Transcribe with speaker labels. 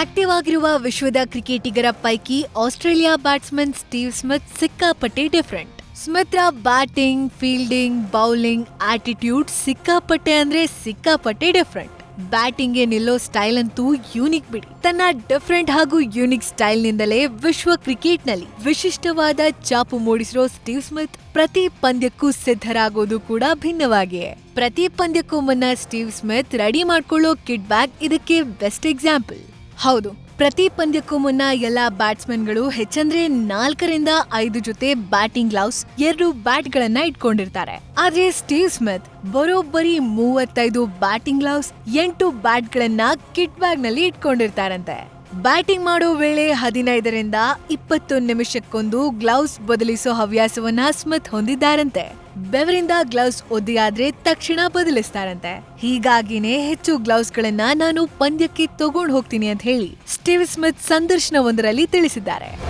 Speaker 1: Active ಆಗಿರುವ ವಿಶ್ವದ ಕ್ರಿಕೆಟಿಗರ ಪೈಕಿ ಆಸ್ಟ್ರೇಲಿಯಾ ಬ್ಯಾಟ್ಸ್ಮನ್ ಸ್ಟೀವ್ ಸ್ಮಿತ್ ಸಿಕ್ಕಾಪಟ್ಟೆ ಡಿಫರೆಂಟ್. ಸ್ಮಿತ್ರ ಬ್ಯಾಟಿಂಗ್, ಫೀಲ್ಡಿಂಗ್, ಬೌಲಿಂಗ್, ಆಟಿಟ್ಯೂಡ್ ಸಿಕ್ಕಾಪಟ್ಟೆ ಅಂದ್ರೆ ಸಿಕ್ಕಾಪಟ್ಟೆ ಡಿಫರೆಂಟ್. ಬ್ಯಾಟಿಂಗ್ಗೆ ನಿಲ್ಲೋ ಸ್ಟೈಲ್ ಅಂತೂ ಯೂನಿಕ್ ಬಿಡಿ. ತನ್ನ ಡಿಫ್ರೆಂಟ್ ಹಾಗೂ ಯೂನಿಕ್ ಸ್ಟೈಲ್ ನಿಂದಲೇ ವಿಶ್ವ ಕ್ರಿಕೆಟ್ನಲ್ಲಿ ವಿಶಿಷ್ಟವಾದ ಚಾಪು ಮೂಡಿಸಿರೋ ಸ್ಟೀವ್ ಸ್ಮಿತ್ ಪ್ರತಿ ಪಂದ್ಯಕ್ಕೂ ಸಿದ್ಧರಾಗೋದು ಕೂಡ ಭಿನ್ನವಾಗಿಯೇ. ಪ್ರತಿ ಪಂದ್ಯಕ್ಕೂ ಮುನ್ನ ಸ್ಟೀವ್ ಸ್ಮಿತ್ ರೆಡಿ ಮಾಡ್ಕೊಳ್ಳೋ ಕಿಡ್ ಬ್ಯಾಗ್ ಇದಕ್ಕೆ ಬೆಸ್ಟ್ ಎಕ್ಸಾಂಪಲ್. ಹೌದು. ಪ್ರತಿ ಪಂದ್ಯಕ್ಕೂ ಮುನ್ನ ಎಲ್ಲಾ ಬ್ಯಾಟ್ಸ್ಮನ್ಗಳು ಹೆಚ್ಚಂದ್ರೆ ನಾಲ್ಕರಿಂದ ಐದು ಜೊತೆ ಬ್ಯಾಟಿಂಗ್ ಗ್ಲೌಸ್, ಎರಡು ಬ್ಯಾಟ್ ಗಳನ್ನ ಇಟ್ಕೊಂಡಿರ್ತಾರೆ. ಆದ್ರೆ ಸ್ಟೀವ್ ಸ್ಮಿತ್ ಬರೋಬ್ಬರಿ ಮೂವತ್ತೈದು ಬ್ಯಾಟಿಂಗ್ ಗ್ಲೌಸ್, ಎಂಟು ಬ್ಯಾಟ್ ಗಳನ್ನ ಕಿಟ್ ಬ್ಯಾಗ್ನಲ್ಲಿ ಇಟ್ಕೊಂಡಿರ್ತಾರಂತೆ. ಬ್ಯಾಟಿಂಗ್ ಮಾಡೋ ವೇಳೆ ಹದಿನೈದರಿಂದ ಇಪ್ಪತ್ತೊಂದು ನಿಮಿಷಕ್ಕೊಂದು ಗ್ಲೌಸ್ ಬದಲಿಸೋ ಹವ್ಯಾಸವನ್ನ ಸ್ಮಿತ್ ಹೊಂದಿದ್ದಾರಂತೆ. ಬೆವರಿಂದ ಗ್ಲೌಸ್ ಒದ್ದೆಯಾದ್ರೆ ತಕ್ಷಣ ಬದಲಿಸ್ತಾರಂತೆ. ಹೀಗಾಗಿನೇ ಹೆಚ್ಚು ಗ್ಲೌಸ್ ಗಳನ್ನ ನಾನು ಪಂದ್ಯಕ್ಕೆ ತಗೊಂಡು ಹೋಗ್ತೀನಿ ಅಂತ ಹೇಳಿ ಸ್ಟೀವ್ ಸ್ಮಿತ್ ಸಂದರ್ಶನವೊಂದರಲ್ಲಿ ತಿಳಿಸಿದ್ದಾರೆ.